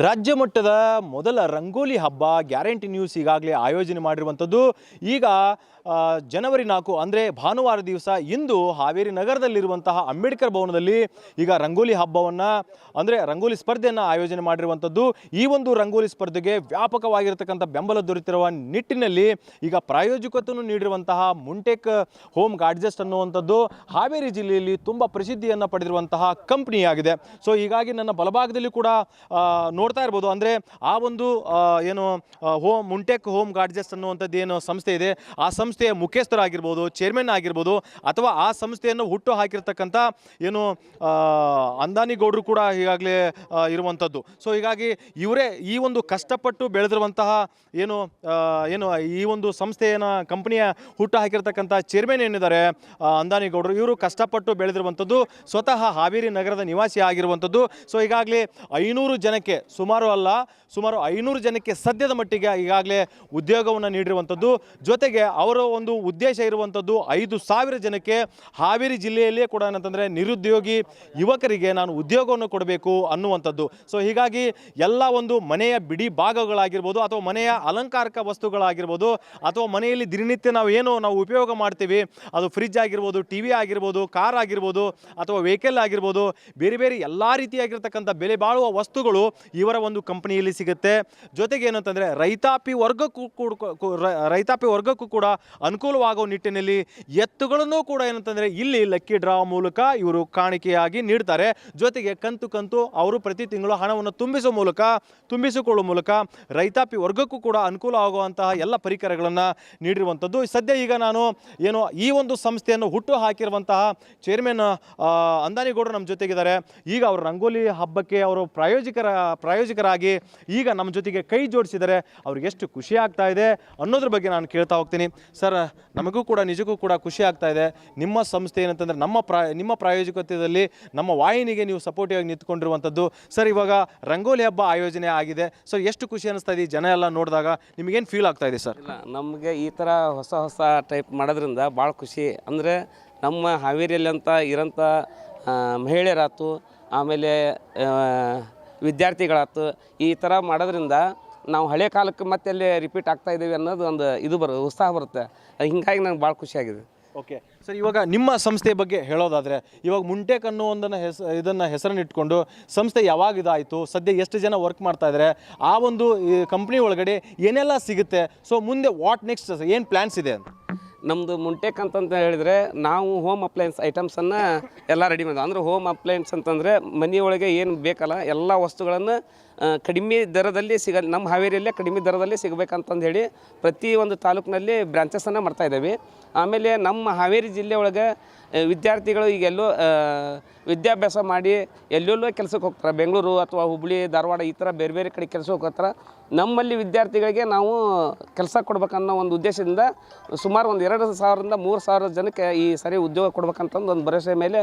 ರಾಜ್ಯ ಮಟ್ಟದ ಮೊದಲ ರಂಗೋಲಿ ಹಬ್ಬ ಗ್ಯಾರಂಟಿ ನ್ಯೂಸ್ ಈಗಾಗಲೇ ಆಯೋಜನೆ ಮಾಡಿರುವಂಥದ್ದು. ಈಗ ಜನವರಿ ನಾಲ್ಕು, ಅಂದರೆ ಭಾನುವಾರ ದಿವಸ ಇಂದು ಹಾವೇರಿ ನಗರದಲ್ಲಿರುವಂತಹ ಅಂಬೇಡ್ಕರ್ ಭವನದಲ್ಲಿ ಈಗ ರಂಗೋಲಿ ಹಬ್ಬವನ್ನು, ಅಂದರೆ ರಂಗೋಲಿ ಸ್ಪರ್ಧೆಯನ್ನು ಆಯೋಜನೆ ಮಾಡಿರುವಂಥದ್ದು. ಈ ಒಂದು ರಂಗೋಲಿ ಸ್ಪರ್ಧೆಗೆ ವ್ಯಾಪಕವಾಗಿರತಕ್ಕಂಥ ಬೆಂಬಲ ದೊರೆತಿರುವ ನಿಟ್ಟಿನಲ್ಲಿ ಈಗ ಪ್ರಾಯೋಜಕತ್ವವನ್ನು ನೀಡಿರುವಂತಹ ಮುಂಟೆಕ್ ಹೋಮ್ ಗಾಡ್ಜೆಸ್ಟ್ ಅನ್ನುವಂಥದ್ದು ಹಾವೇರಿ ಜಿಲ್ಲೆಯಲ್ಲಿ ತುಂಬ ಪ್ರಸಿದ್ಧಿಯನ್ನು ಪಡೆದಿರುವಂತಹ ಕಂಪ್ನಿಯಾಗಿದೆ. ಸೊ ಹೀಗಾಗಿ ನನ್ನ ಬಲಭಾಗದಲ್ಲಿ ಕೂಡ ನೋಡ್ತಾ ಇರ್ಬೋದು. ಅಂದರೆ ಆ ಒಂದು ಏನು ಹೋಮ್ ಮುಂಟೆಕ್ ಹೋಮ್ ಗಾರ್ಡ್ಜಸ್ ಅನ್ನುವಂಥದ್ದು ಏನು ಸಂಸ್ಥೆ ಇದೆ. ಆ ಸಂಸ್ಥೆಯ ಮುಖ್ಯಸ್ಥರಾಗಿರ್ಬೋದು ಚೇರ್ಮನ್ ಆಗಿರ್ಬೋದು, ಅಥವಾ ಆ ಸಂಸ್ಥೆಯನ್ನು ಹುಟ್ಟು ಹಾಕಿರ್ತಕ್ಕಂಥ ಏನು ಅಂದಾನಿಗೌಡರು ಅಂದಾನಿ ಗೌಡರು ಕೂಡ ಈಗಾಗಲೇ ಇರುವಂಥದ್ದು. ಸೊ ಹೀಗಾಗಿ ಇವರೇ ಈ ಒಂದು ಕಷ್ಟಪಟ್ಟು ಬೆಳೆದಿರುವಂತಹ ಏನು ಏನು, ಈ ಒಂದು ಸಂಸ್ಥೆಯನ್ನು ಕಂಪನಿಯ ಹುಟ್ಟು ಹಾಕಿರ್ತಕ್ಕಂಥ ಚೇರ್ಮನ್ ಏನಿದ್ದಾರೆ ಅಂದಾನಿಗೌಡರು ಅಂದಾನಿ ಗೌಡರು, ಇವರು ಕಷ್ಟಪಟ್ಟು ಬೆಳೆದಿರುವಂಥದ್ದು ಸ್ವತಃ ಹಾವೇರಿ ನಗರದ ನಿವಾಸಿ ಆಗಿರುವಂಥದ್ದು. ಸೊ ಈಗಾಗಲೇ ಐನೂರು ಜನಕ್ಕೆ ಸುಮಾರು ಅಲ್ಲ, ಸುಮಾರು ಐನೂರು ಜನಕ್ಕೆ ಸದ್ಯದ ಮಟ್ಟಿಗೆ ಈಗಾಗಲೇ ಉದ್ಯೋಗವನ್ನು ನೀಡಿರುವಂಥದ್ದು. ಜೊತೆಗೆ ಅವರ ಒಂದು ಉದ್ದೇಶ ಇರುವಂಥದ್ದು ಐದು ಸಾವಿರ ಜನಕ್ಕೆ ಹಾವೇರಿ ಜಿಲ್ಲೆಯಲ್ಲಿಯೇ ಕೂಡ ಏನಂತಂದರೆ ನಿರುದ್ಯೋಗಿ ಯುವಕರಿಗೆ ನಾನು ಉದ್ಯೋಗವನ್ನು ಕೊಡಬೇಕು ಅನ್ನುವಂಥದ್ದು. ಸೊ ಹೀಗಾಗಿ ಎಲ್ಲ ಒಂದು ಮನೆಯ ಬಿಡಿ ಭಾಗಗಳಾಗಿರ್ಬೋದು ಅಥವಾ ಮನೆಯ ಅಲಂಕಾರಿಕ ವಸ್ತುಗಳಾಗಿರ್ಬೋದು ಅಥವಾ ಮನೆಯಲ್ಲಿ ದಿನನಿತ್ಯ ನಾವು ಏನು ನಾವು ಉಪಯೋಗ ಮಾಡ್ತೀವಿ, ಅದು ಫ್ರಿಜ್ ಆಗಿರ್ಬೋದು ಟಿ ವಿ ಆಗಿರ್ಬೋದು, ಕಾರ್ ಆಗಿರ್ಬೋದು ಅಥವಾ ವೆಹಿಕಲ್ ಆಗಿರ್ಬೋದು, ಬೇರೆ ಬೇರೆ ಎಲ್ಲ ರೀತಿಯಾಗಿರ್ತಕ್ಕಂಥ ಬೆಲೆ ಬಾಳುವ ವಸ್ತುಗಳು ಇವರ ಒಂದು ಕಂಪನಿಯಲ್ಲಿ ಸಿಗುತ್ತೆ. ಜೊತೆಗೆ ಏನಂತಂದರೆ ರೈತಾಪಿ ವರ್ಗಕ್ಕೂ ಕೂಡ ರೈತಾಪಿ ವರ್ಗಕ್ಕೂ ಕೂಡ ಅನುಕೂಲವಾಗುವ ನಿಟ್ಟಿನಲ್ಲಿ ಎತ್ತುಗಳನ್ನು ಕೂಡ ಏನಂತಂದರೆ ಇಲ್ಲಿ ಲಕ್ಕಿ ಡ್ರಾ ಮೂಲಕ ಇವರು ಕಾಣಿಕೆಯಾಗಿ ನೀಡ್ತಾರೆ. ಜೊತೆಗೆ ಕಂತು ಕಂತು ಅವರು ಪ್ರತಿ ತಿಂಗಳು ಹಣವನ್ನು ತುಂಬಿಸುವ ಮೂಲಕ ತುಂಬಿಸಿಕೊಳ್ಳುವ ಮೂಲಕ ರೈತಾಪಿ ವರ್ಗಕ್ಕೂ ಕೂಡ ಅನುಕೂಲ ಆಗುವಂತಹ ಎಲ್ಲ ಪರಿಕರಗಳನ್ನು ನೀಡಿರುವಂಥದ್ದು. ಸದ್ಯ ಈಗ ನಾನು ಏನು ಈ ಒಂದು ಸಂಸ್ಥೆಯನ್ನು ಹುಟ್ಟು ಹಾಕಿರುವಂತಹ ಚೇರ್ಮನ್ ಅಂದಾನಿಗೌಡರು ನಮ್ಮ ಜೊತೆಗಿದ್ದಾರೆ. ಈಗ ಅವರು ರಂಗೋಲಿ ಹಬ್ಬಕ್ಕೆ ಅವರು ಪ್ರಾಯೋಜಕರ ಪ್ರಾಯೋಜಕರಾಗಿ ಈಗ ನಮ್ಮ ಜೊತೆಗೆ ಕೈ ಜೋಡಿಸಿದರೆ ಅವ್ರಿಗೆ ಎಷ್ಟು ಖುಷಿ ಆಗ್ತಾ ಇದೆ ಅನ್ನೋದ್ರ ಬಗ್ಗೆ ನಾನು ಕೇಳ್ತಾ ಹೋಗ್ತೀನಿ. ಸರ್, ನಮಗೂ ಕೂಡ, ನಿಜಕ್ಕೂ ಕೂಡ ಖುಷಿ ಆಗ್ತಾ ಇದೆ. ನಿಮ್ಮ ಸಂಸ್ಥೆ ಏನಂತಂದರೆ ನಮ್ಮ ಪ್ರಾ, ನಿಮ್ಮ ಪ್ರಾಯೋಜಕತ್ವದಲ್ಲಿ ನಮ್ಮ ವಾಹಿನಿಗೆ ನೀವು ಸಪೋರ್ಟಿವ್ ಆಗಿ ನಿಂತ್ಕೊಂಡಿರುವಂಥದ್ದು. ಸರ್, ಇವಾಗ ರಂಗೋಲಿ ಹಬ್ಬ ಆಯೋಜನೆ ಆಗಿದೆ. ಸೊ, ಎಷ್ಟು ಖುಷಿ ಅನಿಸ್ತಾ ಇದೆ ಜನ ಎಲ್ಲ ನೋಡಿದಾಗ? ನಿಮಗೇನು ಫೀಲ್ ಆಗ್ತಾ ಇದೆ ಸರ್? ನಮಗೆ ಈ ಥರ ಹೊಸ ಹೊಸ ಟೈಪ್ ಮಾಡೋದ್ರಿಂದ ಭಾಳ ಖುಷಿ. ಅಂದರೆ ನಮ್ಮ ಹಾವೇರಿಯಲ್ಲಿ ಅಂತ ಇರೋಂಥ ಮಹಿಳೆಯರಾಯ್ತು ಆಮೇಲೆ ಆ, ವಿದ್ಯಾರ್ಥಿಗಳಾಯ್ತು ಈ ಥರ ಮಾಡೋದ್ರಿಂದ ನಾವು ಹಳೆ ಕಾಲಕ್ಕೆ ಮತ್ತೆ ಅಲ್ಲಿ ರಿಪೀಟ್ ಆಗ್ತಾ ಇದ್ದೀವಿ ಅನ್ನೋದು ಒಂದು ಇದು ಬರ ಉತ್ಸಾಹ ಬರುತ್ತೆ. ಹಿಂಗಾಗಿ ನಂಗೆ ಭಾಳ ಖುಷಿಯಾಗಿದೆ ಓಕೆ. ಸರ್ ಇವಾಗ ನಿಮ್ಮ ಸಂಸ್ಥೆ ಬಗ್ಗೆ ಹೇಳೋದಾದರೆ ಇವಾಗ ಮುಂಟೆಕ್ ಅನ್ನೋ ಒಂದನ್ನು ಹೆಸ ಇದನ್ನು ಹೆಸರನ್ನಿಟ್ಕೊಂಡು ಸಂಸ್ಥೆ ಯಾವಾಗ ಇದಾಯಿತು ಸದ್ಯ ಎಷ್ಟು ಜನ ವರ್ಕ್ ಮಾಡ್ತಾ ಇದ್ದಾರೆ ಆ ಒಂದು ಕಂಪ್ನಿ ಒಳಗಡೆ ಏನೆಲ್ಲ ಸಿಗುತ್ತೆ ಸೊ ಮುಂದೆ ವಾಟ್ ನೆಕ್ಸ್ಟ್ ಏನು ಪ್ಲ್ಯಾನ್ಸ್ ಇದೆ ಅಂತ? ನಮ್ಮದು ಮುಂಟೆಕ್ ಅಂತಂತ ಹೇಳಿದರೆ ನಾವು ಹೋಮ್ ಅಪ್ಲಯನ್ಸ್ ಐಟಮ್ಸನ್ನು ಎಲ್ಲ ರೆಡಿ ಮಾಡಿದ್ವಿ ಅಂದರೆ ಹೋಮ್ ಅಪ್ಲಯನ್ಸ್ ಅಂತಂದರೆ ಮನೆಯೊಳಗೆ ಏನು ಬೇಕಲ್ಲ, ಎಲ್ಲ ವಸ್ತುಗಳನ್ನು ಕಡಿಮೆ ದರದಲ್ಲಿ ಸಿಗ ನಮ್ಮ ಹಾವೇರಿಯಲ್ಲೇ ಕಡಿಮೆ ದರದಲ್ಲಿ ಸಿಗಬೇಕಂತಂದು ಹೇಳಿ ಪ್ರತಿ ಒಂದು ತಾಲೂಕಿನಲ್ಲಿ ಬ್ರಾಂಚಸನ್ನು ಮಾಡ್ತಾ ಇದ್ದೇವೆ. ಆಮೇಲೆ ನಮ್ಮ ಹಾವೇರಿ ಜಿಲ್ಲೆ ಒಳಗೆ ವಿದ್ಯಾರ್ಥಿಗಳು ಈಗ ಎಲ್ಲೋ ವಿದ್ಯಾಭ್ಯಾಸ ಮಾಡಿ ಎಲ್ಲೆಲ್ಲೋ ಕೆಲಸಕ್ಕೆ ಹೋಗ್ತಾರೆ. ಬೆಂಗಳೂರು ಅಥವಾ ಹುಬ್ಬಳ್ಳಿ ಧಾರವಾಡ ಈ ಥರ ಬೇರೆ ಬೇರೆ ಕಡೆ ಕೆಲಸಕ್ಕೆ ಹೋಗ್ತಾರೆ. ನಮ್ಮಲ್ಲಿ ವಿದ್ಯಾರ್ಥಿಗಳಿಗೆ ನಾವು ಕೆಲಸ ಕೊಡ್ಬೇಕನ್ನೋ ಒಂದು ಉದ್ದೇಶದಿಂದ ಸುಮಾರು ಒಂದು ಎರಡು ಸಾವಿರದಿಂದ ಮೂರು ಸಾವಿರ ಜನಕ್ಕೆ ಈ ಸರಿ ಉದ್ಯೋಗ ಕೊಡ್ಬೇಕಂತಂದು ಒಂದು ಭರವಸೆ ಮೇಲೆ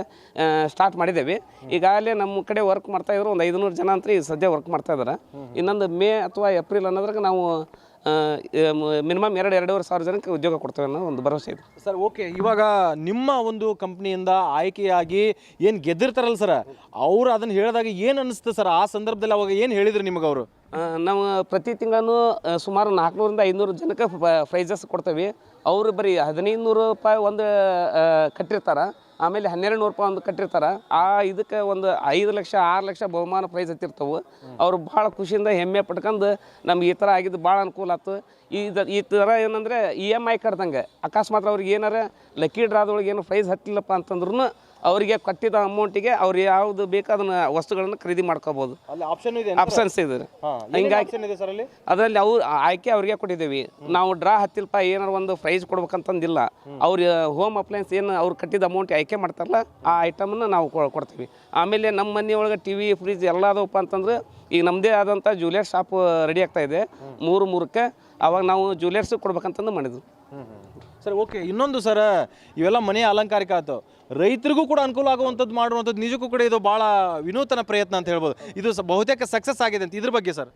ಸ್ಟಾರ್ಟ್ ಮಾಡಿದ್ದೇವೆ. ಈಗಾಗಲೇ ನಮ್ಮ ಕಡೆ ವರ್ಕ್ ಮಾಡ್ತಾ ಇದ್ರು ಒಂದು ಐದುನೂರು ಜನ ಅಂತ ಈಗ ಸದ್ಯ ವರ್ಕ್ ಮಾಡ್ತಾ ಇದ್ದಾರೆ ಇನ್ನೊಂದು ಮೇ ಅಥವಾ ಏಪ್ರಿಲ್ ಅನ್ನೋದ್ರಾಗ ನಾವು ಮಿನಿಮಮ್ ಎರಡು ಎರಡೂವರೆ ಸಾವಿರ ಜನಕ್ಕೆ ಉದ್ಯೋಗ ಕೊಡ್ತೇವೆ ಅನ್ನೋ ಒಂದು ಭರವಸೆ ಇದೆ. ಸರ್ ಓಕೆ ಇವಾಗ ನಿಮ್ಮ ಒಂದು ಕಂಪ್ನಿಯಿಂದ ಆಯ್ಕೆಯಾಗಿ ಏನು ಗೆದ್ದಿರ್ತಾರಲ್ಲ ಸರ್ ಅವ್ರು ಅದನ್ನು ಹೇಳಿದಾಗ ಏನು ಅನಿಸ್ತು ಸರ್? ಆ ಸಂದರ್ಭದಲ್ಲಿ ಅವಾಗ ಏನು ಹೇಳಿದ್ರು ನಿಮಗೆ ಅವರು? ನಾವು ಪ್ರತಿ ತಿಂಗಳು ಸುಮಾರು ನಾಲ್ಕುನೂರಿಂದ ಐನೂರು ಜನಕ್ಕೆ ಪ್ರೈಸಸ್ ಕೊಡ್ತೇವೆ. ಅವರು ಬರೀ ಹದಿನೈದು ನೂರು ರೂಪಾಯಿ ಒಂದು ಕಟ್ಟಿರ್ತಾರೆ. ಆಮೇಲೆ ಹನ್ನೆರಡು ನೂರು ರೂಪಾಯಿ ಒಂದು ಕಟ್ಟಿರ್ತಾರೆ. ಆ ಇದಕ್ಕೆ ಒಂದು ಐದು ಲಕ್ಷ, ಆರು ಲಕ್ಷ ಬಹುಮಾನ ಪ್ರೈಸ್ ಹತ್ತಿರ್ತವೆ. ಅವರು ಭಾಳ ಖುಷಿಯಿಂದ ಹೆಮ್ಮೆ ಪಟ್ಕೊಂಡು ನಮ್ಗೆ ಈ ಥರ ಆಗಿದ್ದು ಭಾಳ ಅನುಕೂಲ ಆಯ್ತು ಇದು ಈ ಥರ ಏನಂದರೆ ಇ ಎಂ ಐ ಕಟ್ದಂಗೆ. ಅಕಸ್ಮಾತ್ ಅವ್ರಿಗೆ ಏನಾರ ಲಕ್ಕಿ ಡ್ರಾದೊಳಗೆ ಏನು ಪ್ರೈಸ್ ಹತ್ತಿಲ್ಲಪ್ಪ ಅಂತಂದ್ರೂ ಅವರಿಗೆ ಕಟ್ಟಿದ ಅಮೌಂಟಿಗೆ ಅವ್ರು ಯಾವ್ದು ಬೇಕಾದ ವಸ್ತುಗಳನ್ನ ಖರೀದಿ ಮಾಡ್ಕೋಬಹುದು ಅಲ್ಲಿ ಆಪ್ಷನ್ ಇದೆ ಆಪ್ಷನ್ಸ್ ಇದೆ ಹಿಂಗಾಗಿ ಆಪ್ಷನ್ ಇದೆ ಸರ್ ಅಲ್ಲಿ? ಅದರಲ್ಲಿ ಅವ್ರು ಆಯ್ಕೆ ಅವ್ರಿಗೆ ಕೊಟ್ಟಿದ್ದೀವಿ. ನಾವು ಡ್ರಾ ಹತ್ತಿಲ್ಪ ಏನಾರ ಒಂದು ಪ್ರೈಸ್ ಕೊಡ್ಬೇಕಂತಂದಿಲ್ಲ. ಅವ್ರ ಹೋಮ್ ಅಪ್ಲಯನ್ಸ್ ಏನು ಅವ್ರು ಕಟ್ಟಿದ ಅಮೌಂಟ್ ಆಯ್ಕೆ ಮಾಡ್ತಾರಲ್ಲ ಆ ಐಟಮನ್ನು ನಾವು ಕೊಡ್ತೀವಿ. ಆಮೇಲೆ ನಮ್ಮ ಮನೆ ಒಳಗೆ ಟಿ ವಿ ಫ್ರಿಜ್ ಎಲ್ಲ ಅದವಪ್ಪ ಅಂತಂದ್ರೆ ಈಗ ನಮ್ಮದೇ ಆದಂಥ ಜ್ಯುವೆಲರ್ಸ್ ಶಾಪ್ ರೆಡಿ ಆಗ್ತಾ ಇದೆ. ಮೂರು ಮೂರಕ್ಕೆ ಅವಾಗ ನಾವು ಜ್ಯುವೆಲರ್ಸ್ ಕೊಡ್ಬೇಕಂತಂದು ಮಾಡಿದ್ವಿ. Sir, okay. ಇನ್ನೊಂದು ಸರ್, ಇವೆಲ್ಲ ಮನೆ ಅಲಂಕಾರಿಕ ಆಯ್ತು ರೈತರಿಗೂ ಕೂಡ ಅನುಕೂಲ ಆಗುವಂಥದ್ದು ಮಾಡುವಂಥದ್ದು ನಿಜಕ್ಕೂ ಕೂಡ ಇದು ಭಾಳ ವಿನೂತನ ಪ್ರಯತ್ನ ಅಂತ ಹೇಳ್ಬೋದು. ಇದು ಬಹುತೇಕ ಸಕ್ಸಸ್ ಆಗಿದೆ ಅಂತ ಇದ್ರ ಬಗ್ಗೆ ಸರ್?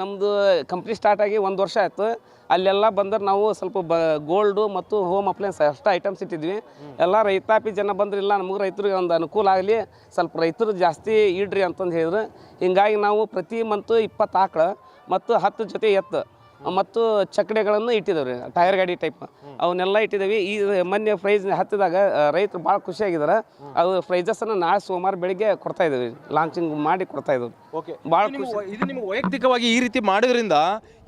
ನಮ್ಮದು ಕಂಪ್ನಿ ಸ್ಟಾರ್ಟ್ ಆಗಿ ಒಂದು ವರ್ಷ ಆಯಿತು. ಅಲ್ಲೆಲ್ಲ ಬಂದ್ರೆ ನಾವು ಸ್ವಲ್ಪ ಬ ಗೋಲ್ಡು ಮತ್ತು ಹೋಮ್ ಅಪ್ಲಯನ್ಸ್ ಅಷ್ಟು ಐಟಮ್ಸ್ ಇಟ್ಟಿದ್ವಿ. ಎಲ್ಲ ರೈತಾಪಿ ಜನ ಬಂದ್ರಿಲ್ಲ ನಮಗೆ ರೈತರಿಗೆ ಒಂದು ಅನುಕೂಲ ಆಗಲಿ. ಸ್ವಲ್ಪ ರೈತರು ಜಾಸ್ತಿ ಇಡ್ರಿ ಅಂತಂದು ಹೇಳಿದ್ರು. ಹಿಂಗಾಗಿ ನಾವು ಪ್ರತಿ ಮಂತು ಇಪ್ಪತ್ತು ಆಕಳ ಮತ್ತು ಹತ್ತು ಜೊತೆ ಎತ್ತು. ಮತ್ತು ಚಕಡೆಗಳನ್ನು ಇಟ್ಟಿದ್ದೇವೆ ರೀ ಟೈರ್ ಗಾಡಿ ಟೈಪ್. ಅವನ್ನೆಲ್ಲ ಇಟ್ಟಿದ್ದೇವೆ. ಈ ಮೊನ್ನೆ ಪ್ರೈಸ್ ಹತ್ತಿದಾಗ ರೈತರು ಭಾಳ ಖುಷಿಯಾಗಿದ್ದಾರೆ ಅದು ಪ್ರೈಸಸ್ಸನ್ನು ನಾಳೆ ಸೋಮವಾರ ಬೆಳಿಗ್ಗೆ ಕೊಡ್ತಾ ಇದ್ದೀವಿ. ಲಾಂಚಿಂಗ್ ಮಾಡಿ ಕೊಡ್ತಾ ಇದ್ದೇವೆ. ಓಕೆ ಭಾಳ ಇದು ನಿಮ್ಗೆ- ಇದು ನಿಮಗೆ ವೈಯಕ್ತಿಕವಾಗಿ ಈ ರೀತಿ ಮಾಡೋದ್ರಿಂದ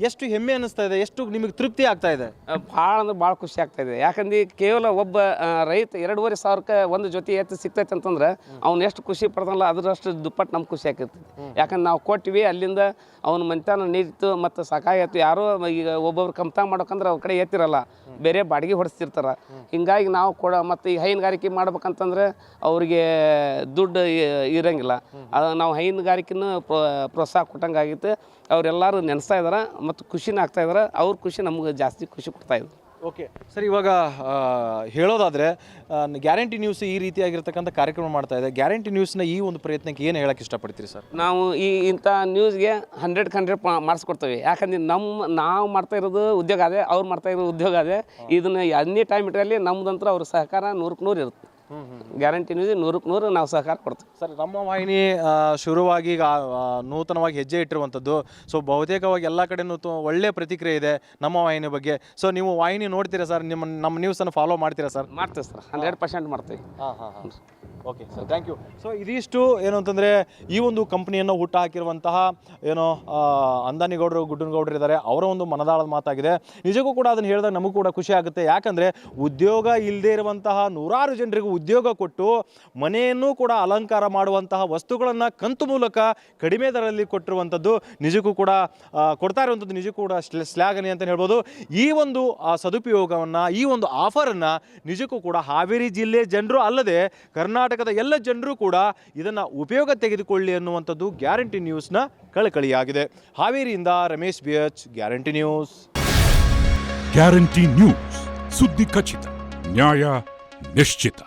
ಎಷ್ಟು ಹೆಮ್ಮೆ ಅನಿಸ್ತಾ ಇದೆ ಎಷ್ಟು ನಿಮಗೆ ತೃಪ್ತಿ ಆಗ್ತಾ ಇದೆ? ಭಾಳ ಅಂದ್ರೆ ಭಾಳ ಖುಷಿ ಆಗ್ತಾ ಇದೆ. ಯಾಕಂದ್ರೆ ಕೇವಲ ಒಬ್ಬ ರೈತ ಎರಡೂವರೆ ಸಾವಿರಕ್ಕೆ ಒಂದು ಜೊತೆ ಎತ್ತು ಸಿಗ್ತೈತೆ ಅಂತಂದ್ರೆ ಅವ್ನು ಎಷ್ಟು ಖುಷಿ ಪಡ್ತಾನಲ್ಲ ಅದರಷ್ಟು ದುಪ್ಪಟ್ಟು ನಮ್ಗೆ ಖುಷಿ ಆಗಿರ್ತದೆ ಯಾಕಂದ್ರೆ ನಾವು ಕೊಟ್ವಿ ಅಲ್ಲಿಂದ ಅವ್ನ ಮಂತಾನ ನೀರಿತ್ತು ಮತ್ತು ಸಕಾಯಿತ್ತು ಯಾರೋ ಈಗ ಒಬ್ಬೊಬ್ರು ಕಮ್ತಾಂಗ್ ಮಾಡ್ಬೇಕಂದ್ರೆ ಅವ್ರ ಕಡೆ ಎತ್ತಿರಲ್ಲ. ಬೇರೆ ಬಾಡಿಗೆ ಹೊಡಿಸ್ತಿರ್ತಾರ. ಹಿಂಗಾಗಿ ನಾವು ಕೊಡ ಮತ್ತು ಈ ಹೈನುಗಾರಿಕೆ ಮಾಡ್ಬೇಕಂತಂದ್ರೆ ಅವ್ರಿಗೆ ದುಡ್ಡು ಇರಂಗಿಲ್ಲ. ಅದು ನಾವು ಹೈನುಗಾರಿಕೆನೂ ಪ್ರೋ- ಪ್ರೋತ್ಸಾಹ ಕೊಟ್ಟಂಗೆ ಆಗಿತ್ತು ಅವರೆಲ್ಲರೂ ನೆನೆಸ್ತಾ ಇದ್ದಾರೆ ಮತ್ತು ಖುಷಿನ ಆಗ್ತಾ ಇದ್ದಾರೆ ಅವ್ರ ಖುಷಿ ನಮ್ಗೆ ಜಾಸ್ತಿ ಖುಷಿ ಕೊಡ್ತಾ ಇದ್ರು. ಓಕೆ. ಸರ್ ಇವಾಗ ಹೇಳೋದಾದರೆ ಗ್ಯಾರಂಟಿ ನ್ಯೂಸ್ ಈ ರೀತಿಯಾಗಿರ್ತಕ್ಕಂಥ ಕಾರ್ಯಕ್ರಮ ಮಾಡ್ತಾ ಇದೆ. ಗ್ಯಾರಂಟಿ ನ್ಯೂಸ್ನ ಈ ಒಂದು ಪ್ರಯತ್ನಕ್ಕೆ ಏನು ಹೇಳಕ್ಕೆ ಇಷ್ಟಪಡ್ತೀರಿ ಸರ್? ನಾವು ಈ ಇಂಥ ನ್ಯೂಸ್ಗೆ ಹಂಡ್ರೆಡ್ ಹಂಡ್ರೆಡ್ ಮಾಡಿಸ್ಕೊಡ್ತೇವೆ ಯಾಕಂದ್ರೆ ನಮ್ಮ ನಾವು ಮಾಡ್ತಾ ಇರೋದು ಉದ್ಯೋಗ ಅದೇ ಅವ್ರು ಮಾಡ್ತಾ ಇರೋದು ಉದ್ಯೋಗ ಅದೇ. ಇದನ್ನು ಎನಿ ಟೈಮ್ ಇಟ್ಟರಲ್ಲಿ ನಮ್ಮದಂತ್ರ ಅವ್ರ ಸಹಕಾರ ನೂರಕ್ಕೆ ನೂರು ಇರುತ್ತೆ. ಗ್ಯಾರಂಟಿ ನೀಡಿ ನೂರಕ್ಕೆ ನೂರು ನಾವು ಸಹಕಾರ ಕೊಡ್ತೀವಿ. ಸರ್ ನಮ್ಮ ವಾಹಿನಿ ಆ, ಶುರುವಾಗಿ ಈಗ ಆ, ನೂತನವಾಗಿ ಹೆಜ್ಜೆ ಇಟ್ಟಿರುವಂಥದ್ದು. ಸೊ ಬಹುತೇಕವಾಗಿ ಎಲ್ಲ ಕಡೆನೂ ತು- ಒಳ್ಳೆ ಪ್ರತಿಕ್ರಿಯೆ ಇದೆ ನಮ್ಮ ವಾಹಿನಿ ಬಗ್ಗೆ. ಸೊ ನೀವು ವಾಹಿನಿ ನೋಡ್ತೀರಾ ಸರ್? ನಿಮ್ಮ ನಮ್ಮ ನ್ಯೂಸನ್ನು ಫಾಲೋ ಮಾಡ್ತೀರಾ ಸರ್? ಮಾಡ್ತೀವಿ ಸರ್. ಹಂಡ್ರೆಡ್ ಪರ್ಸೆಂಟ್ ಮಾಡ್ತೀವಿ. ಹಾಂ ಹಾಂ ಹಾಂ. Okay sir thank you so ಇದಿಷ್ಟು ಏನು ಅಂತಂದರೆ ಈ ಒಂದು ಕಂಪ್ನಿಯನ್ನು ಹುಟ್ಟು ಹಾಕಿರುವಂತಹ ಏನೋ ಅಂದಾನಿಗೌಡರು, ಗುಡ್ಡನಗೌಡರು ಇದ್ದಾರೆ. ಅವರ ಒಂದು ಮನದಾಳದ ಮಾತಾಗಿದೆ. ನಿಜಕ್ಕೂ ಕೂಡ ಅದನ್ನು ಹೇಳಿದಾಗ ನಮಗೂ ಕೂಡ ಖುಷಿ ಆಗುತ್ತೆ. ಯಾಕಂದರೆ ಉದ್ಯೋಗ ಇಲ್ಲದೆ ಇರುವಂತಹ ನೂರಾರು ಜನರಿಗೂ ಉದ್ಯೋಗ ಕೊಟ್ಟು ಮನೆಯನ್ನು ಕೂಡ ಅಲಂಕಾರ ಮಾಡುವಂತಹ ವಸ್ತುಗಳನ್ನು ಕಂತು ಮೂಲಕ ಕಡಿಮೆ ದರದಲ್ಲಿ ಕೊಟ್ಟಿರುವಂಥದ್ದು ನಿಜಕ್ಕೂ ಕೂಡ ಕೊಡ್ತಾ ಇರುವಂಥದ್ದು ನಿಜಕ್ಕೂ ಕೂಡ ಶ್ಲಾಘನೆ ಅಂತ ಹೇಳ್ಬೋದು. ಈ ಒಂದು ಸದುಪಯೋಗವನ್ನು, ಈ ಒಂದು ಆಫರನ್ನು ನಿಜಕ್ಕೂ ಕೂಡ ಹಾವೇರಿ ಜಿಲ್ಲೆ ಜನರು ಅಲ್ಲದೆ ಕರ್ನಾಟಕದ ಎಲ್ಲ ಜನರು ಕೂಡ ಇದನ್ನು ಉಪಯೋಗ ತೆಗೆದುಕೊಳ್ಳಿ ಅನ್ನುವಂಥದ್ದು ಗ್ಯಾರಂಟಿ ನ್ಯೂಸ್ನ ಕಳಕಳಿಯಾಗಿದೆ. ಹಾವೇರಿಯಿಂದ Ramesh B H guarantee news. Guarantee news, ಸುದ್ದಿ ಖಚಿತ, ನ್ಯಾಯ ನಿಶ್ಚಿತ.